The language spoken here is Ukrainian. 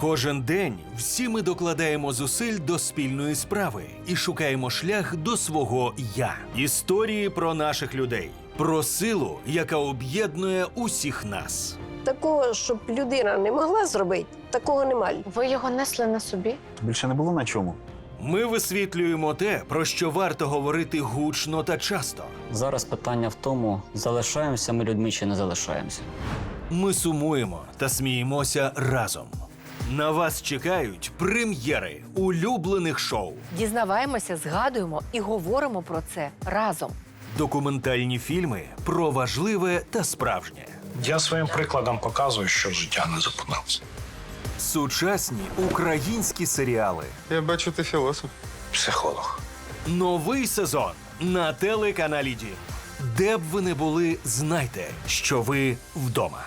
Кожен день всі ми докладаємо зусиль до спільної справи і шукаємо шлях до свого я. Історії про наших людей, про силу, яка об'єднує усіх нас. Такого, щоб людина не могла зробити, такого немає. Ви його несли на собі? Більше не було на чому. Ми висвітлюємо те, про що варто говорити гучно та часто. Зараз питання в тому, залишаємося ми людьми чи не залишаємося. Ми сумуємо та сміємося разом. На вас чекають прем'єри улюблених шоу, Дізнаваємося, згадуємо і говоримо про це разом. документальні фільми про важливе та справжнє, Я своїм прикладом показую, що життя не зупинилося. сучасні українські серіали, Я бачу, ти філософ. Психолог. новий сезон на телеканалі Дім. Де б ви не були, знайте, що ви вдома.